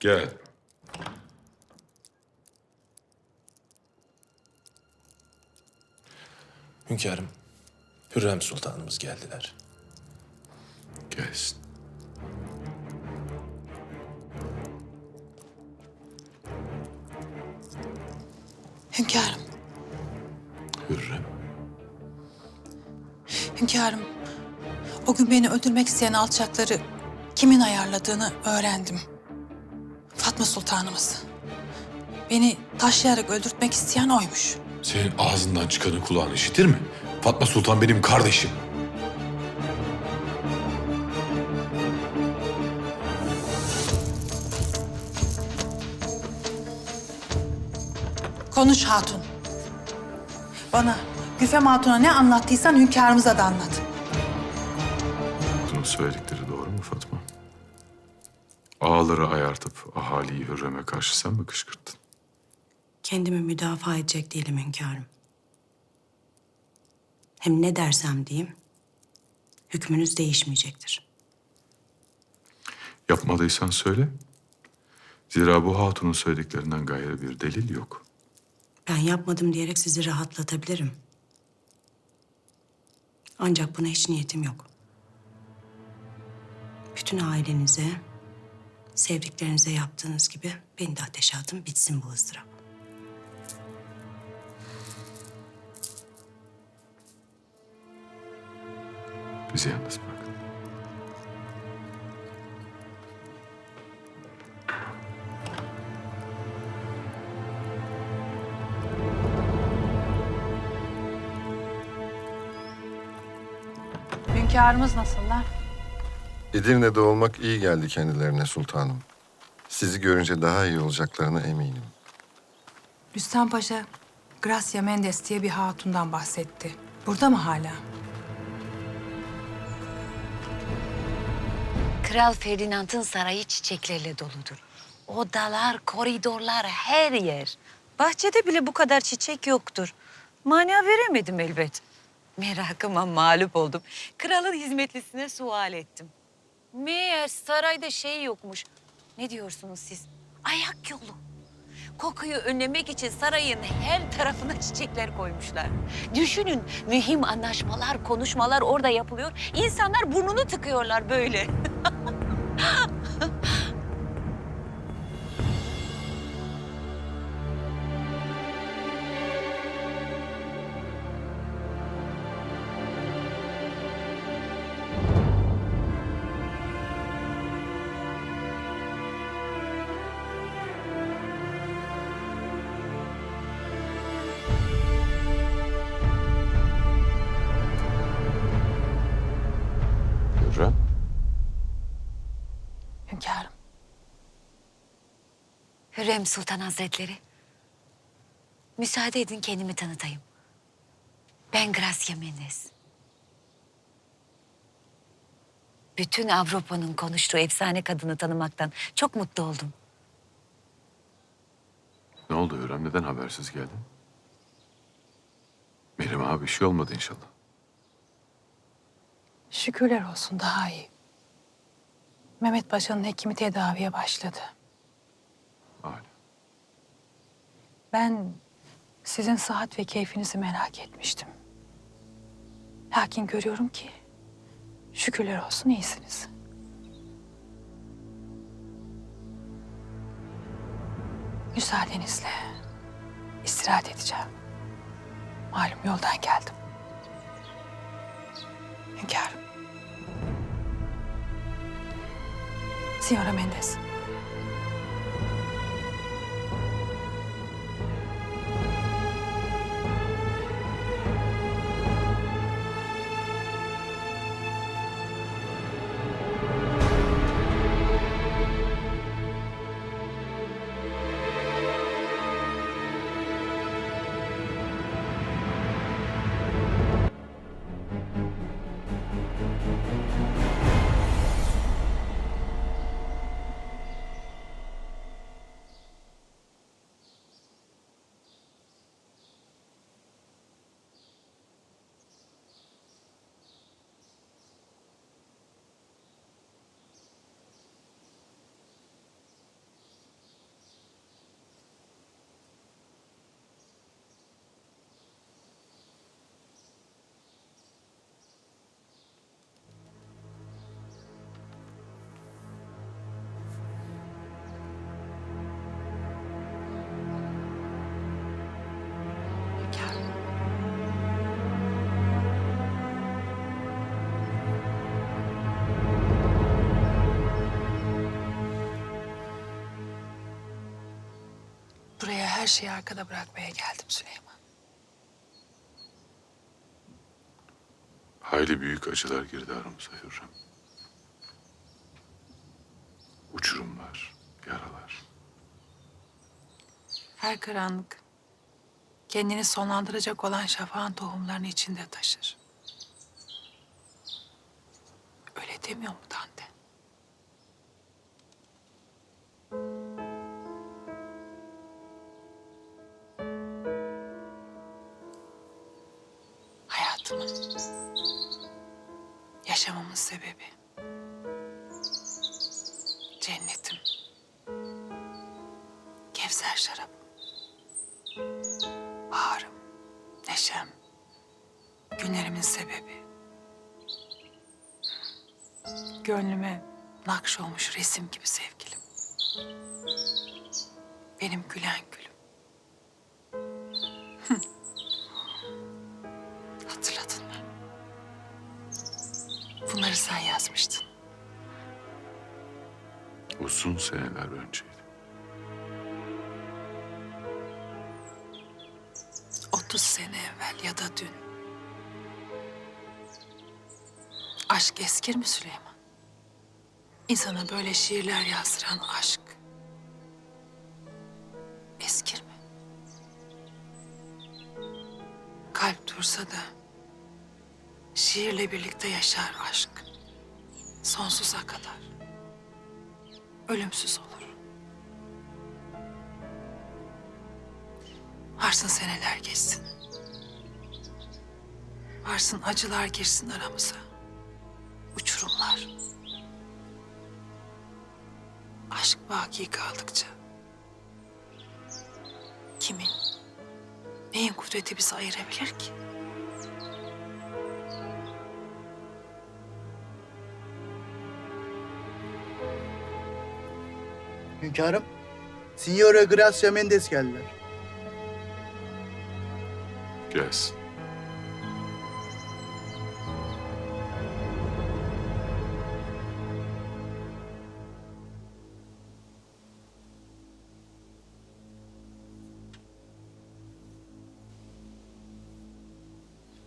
Gel. Hünkârım, Hürrem Sultanımız geldiler. Gelsin. Hünkârım, Hürrem. hünkârım. O gün beni öldürmek isteyen alçakları kimin ayarladığını öğrendim. Fatma Sultanımız. Beni taşlayarak öldürtmek isteyen oymuş. Senin ağzından çıkanı kulağın işitir mi? Fatma Sultan benim kardeşim. Konuş hatun. Bana Güfem Hatun'a ne anlattıysan hünkârımıza da anlat. Bunun söyledikleri doğru mu Fatma? Ağaları ayartıp ahaliyi Hürrem'e karşı sen mi kışkırttın? Kendimi müdafaa edecek değilim hünkârım. Hem ne dersem diyeyim, hükmünüz değişmeyecektir. Yapmadıysan söyle. Zira bu hatunun söylediklerinden gayrı bir delil yok. Ben yapmadım diyerek sizi rahatlatabilirim. Ancak buna hiç niyetim yok. Bütün ailenize, sevdiklerinize yaptığınız gibi beni de ateşe atın, bitsin bu ızdırap. Bizi yalnız bırakın. Hünkârımız nasıllar? Edirne'de olmak iyi geldi kendilerine sultanım. Sizi görünce daha iyi olacaklarına eminim. Rüstem Paşa, Gracia Mendes diye bir hatundan bahsetti. Burada mı hala? Kral Ferdinand'ın sarayı çiçeklerle doludur. Odalar, koridorlar, her yer. Bahçede bile bu kadar çiçek yoktur. Mana veremedim elbet. Merakıma mağlup oldum. Kralın hizmetlisine sual ettim. Meğer sarayda şey yokmuş. Ne diyorsunuz siz? Ayak yolu. Kokuyu önlemek için sarayın her tarafına çiçekler koymuşlar. Düşünün mühim anlaşmalar, konuşmalar orada yapılıyor. İnsanlar burnunu tıkıyorlar böyle. Hürrem Sultan Hazretleri. Müsaade edin kendimi tanıtayım. Ben Gracia Mendes. Bütün Avrupa'nın konuştuğu efsane kadını tanımaktan çok mutlu oldum. Ne oldu Hürrem? Neden habersiz geldin? Benim abi bir şey olmadı inşallah. Şükürler olsun daha iyi. Mehmet Paşa'nın hekimi tedaviye başladı. Âlâ. Ben sizin sıhhat ve keyfinizi merak etmiştim. Lakin görüyorum ki şükürler olsun iyisiniz. Müsaadenizle istirahat edeceğim. Malum yoldan geldim. Hünkârım. Signora Mendes. Her şeyi arkada bırakmaya geldim Süleyman. Hayli büyük acılar girdi aramıza Hürrem. Uçurumlar, yaralar. Her karanlık kendini sonlandıracak olan şafağın tohumlarını içinde taşır. Öyle demiyor mu Dante? Hayatımın, yaşamamın sebebi, cennetim, Kevser şarabım. Baharım, neşem, günlerimin sebebi. Gönlüme nakş olmuş resim gibi sevgilim. Benim gülen Uzun seneler önceydi. 30 sene evvel ya da dün. Aşk eskir mi Süleyman? İnsana böyle şiirler yazdıran aşk. Eskir mi? Kalp dursa da şiirle birlikte yaşar aşk. Sonsuza kadar. Ölümsüz olur. Varsın seneler geçsin. Varsın acılar girsin aramıza. Uçurumlar. Aşk baki kaldıkça. Kimin, neyin kudreti bizi ayırabilir ki? Hünkârım, Signora Gracia Mendes geldiler. Gelsin.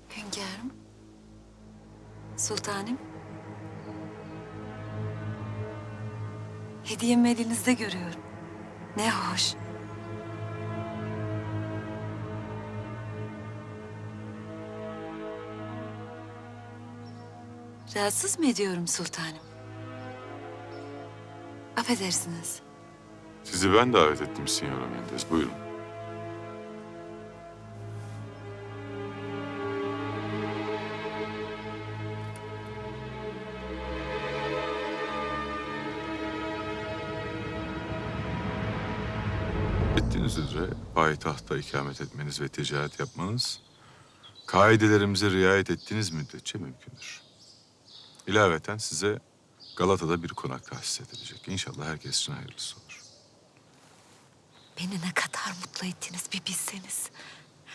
Hünkârım. Sultanım. Hediyemi elinizde görüyorum. Ne hoş. Rahatsız mı ediyorum sultanım? Affedersiniz. Sizi ben davet ettim Signora Mendes. Buyurun. Ettiğiniz üzere payitahtta ikamet etmeniz ve ticaret yapmanız kaidelerimize riayet ettiğiniz müddetçe mümkündür. İlaveten size Galata'da bir konak tahsis edilecek. İnşallah herkes için hayırlısı olur. Beni ne kadar mutlu ettiniz bir bilseniz.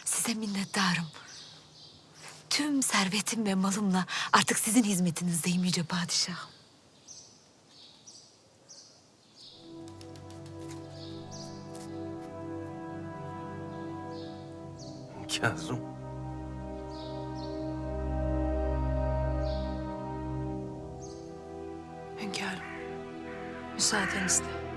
Size minnettarım. Tüm servetim ve malımla artık sizin hizmetinizdeyim Yüce Padişahım. Kazım. Hünkârım, müsaadenizle. Sultan.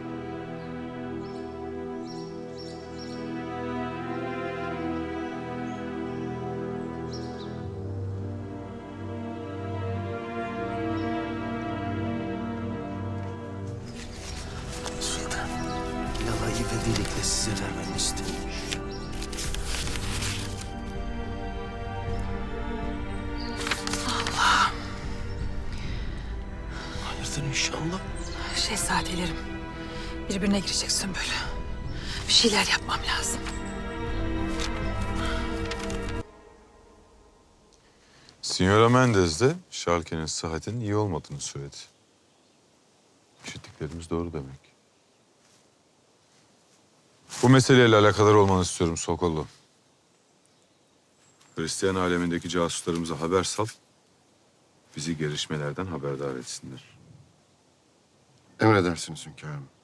Sümbül. Bir şeyler yapmam lazım. Signora Mendes de Şarke'nin sıhhatinin iyi olmadığını söyledi. İşittiklerimiz doğru demek. Bu meseleyle alakadar olmanı istiyorum Sokollu. Hristiyan alemindeki casuslarımıza haber sal. Bizi gelişmelerden haberdar etsinler. Emredersiniz hünkârım.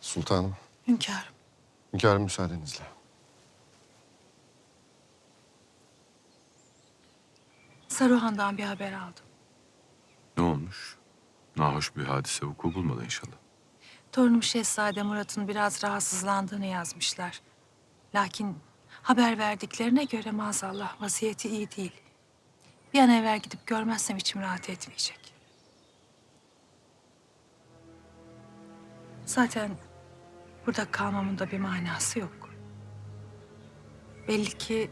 Sultanım, Hünkârım. hünkârım müsaadenizle. Saruhan'dan bir haber aldım. Ne olmuş? Nahoş bir hadise vuku bulmadı inşallah. Torunum Şehzade Murat'ın biraz rahatsızlandığını yazmışlar. Lakin haber verdiklerine göre maazallah vaziyeti iyi değil. Bir an evvel gidip görmezsem içim rahat etmeyecek. Zaten burada kalmamın da bir manası yok. Belli ki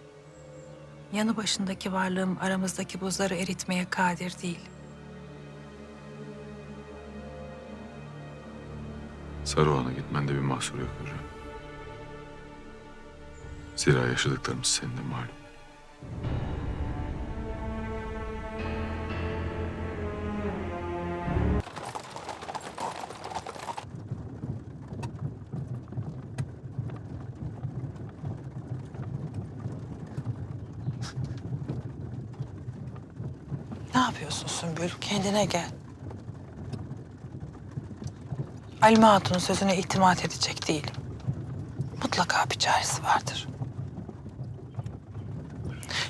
yanı başındaki varlığım aramızdaki buzları eritmeye kadir değil. Saruhan'a gitmende bir mahsur yok Hürrem. Zira yaşadıklarımız senin de malum. Yapıyorsun Sümbül? Kendine gel. Halime Hatun'un sözüne itimat edecek değilim. Mutlaka bir çaresi vardır.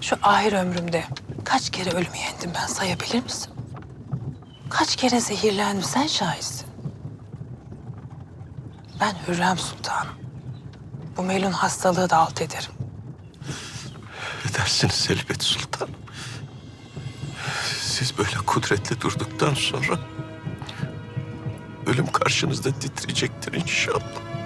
Şu ahir ömrümde kaç kere ölümü yendim ben sayabilir misin? Kaç kere zehirlendim sen şahitsin. Ben Hürrem Sultanım. Bu melun hastalığı da alt ederim. Edersiniz elbet sultanım. Siz böyle kudretli durduktan sonra... ...ölüm karşınızda titreyecektir inşallah.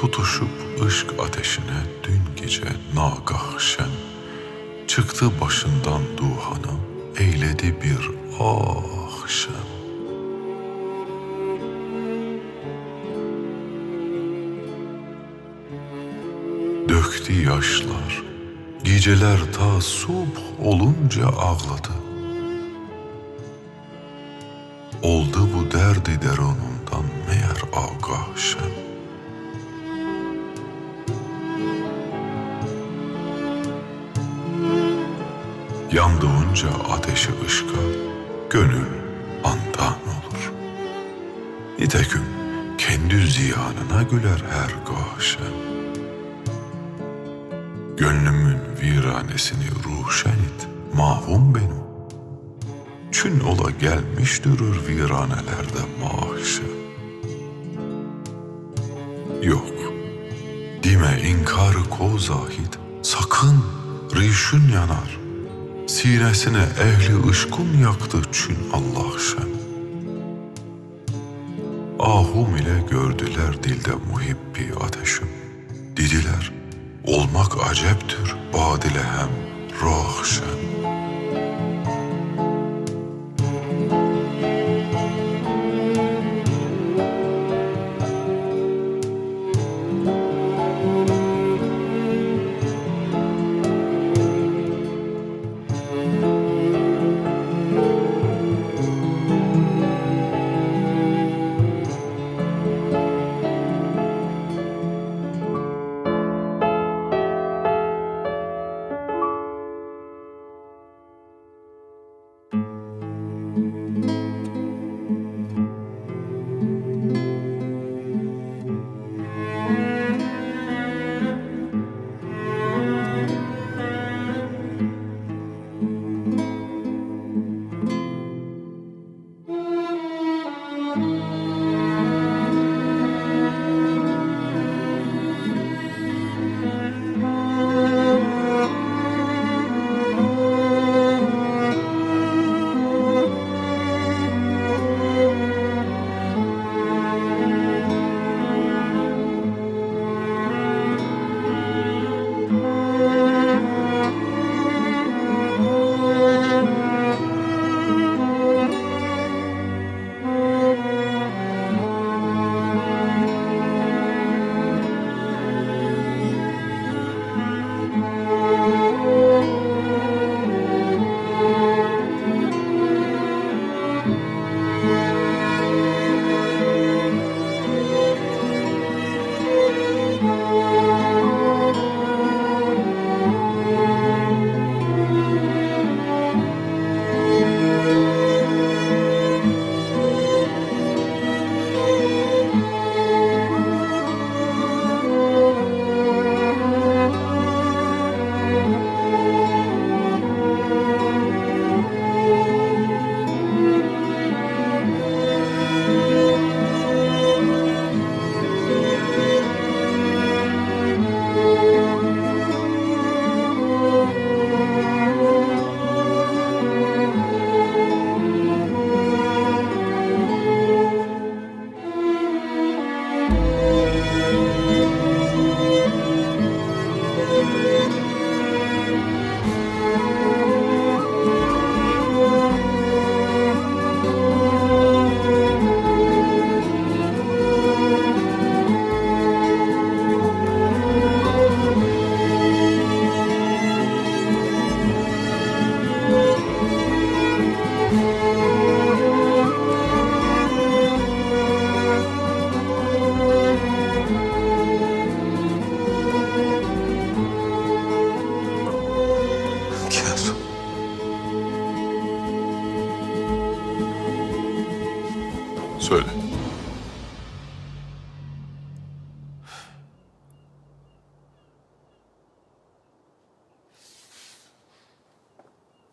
Tutuşup ışk ateşine dün gece nagah şen. Çıktı başından duhanı eyledi bir ah şen. Döktü yaşlar Geceler ta subh olunca ağladı Yandığınca ateşi ışka, gönül andan olur. Nitekim kendi ziyanına güler her gâşem. Gönlümün viranesini ruşen et, mahvum benim. Çün ola gelmiş durur viranelerde mahşem. Yok, dime inkarı ko zahid, sakın rişün yanar. Sinesine ehli ışkun yaktı çün Allah şen. Ahum ile gördüler dilde muhibbi ateşim. Dediler, olmak aceptir badile hem rahşen.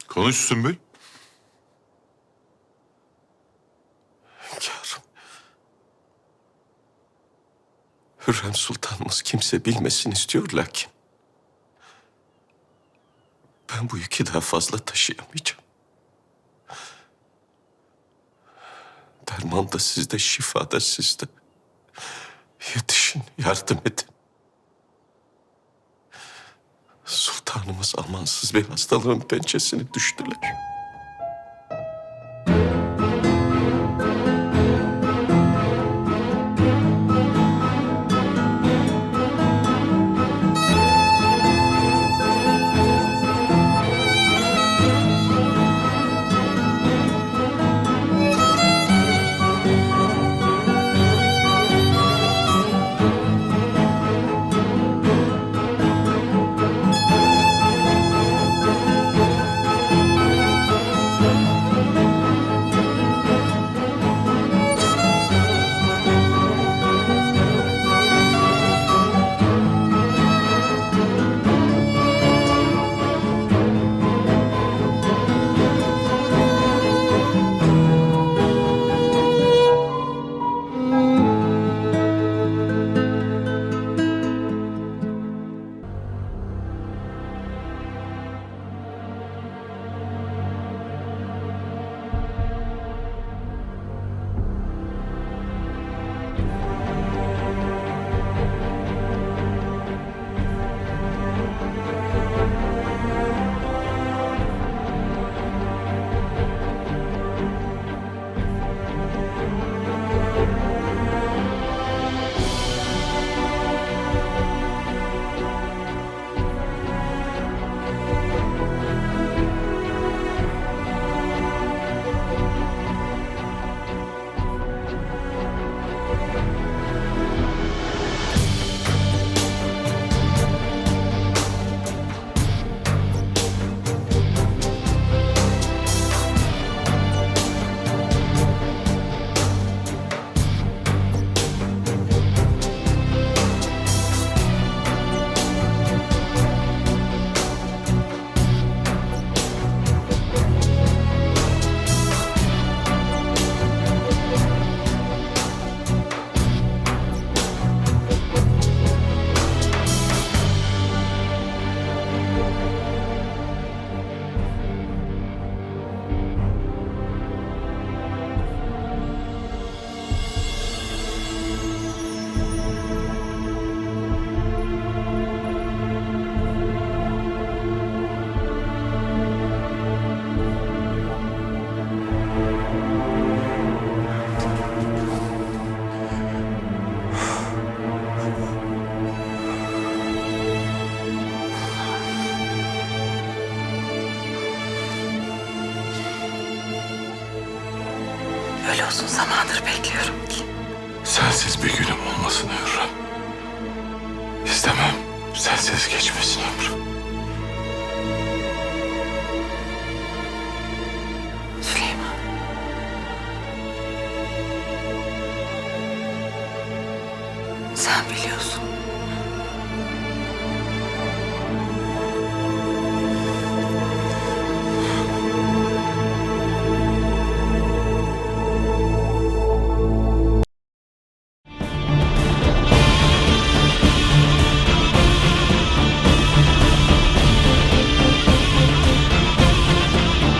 Konuş Sümbül. Hünkârım. Hürrem Sultanımız kimse bilmesin istiyor lakin. Ben bu yükü daha fazla taşıyamayacağım. Derman da sizde, şifa da sizde. Yetişin, yardım edin. Sultanımız amansız bir hastalığın pençesine düştüler. Uzun zamandır bekliyorum ki. Sensiz bir günüm olmasın Hürrem. İstemem sensiz geçmesin ömrüm.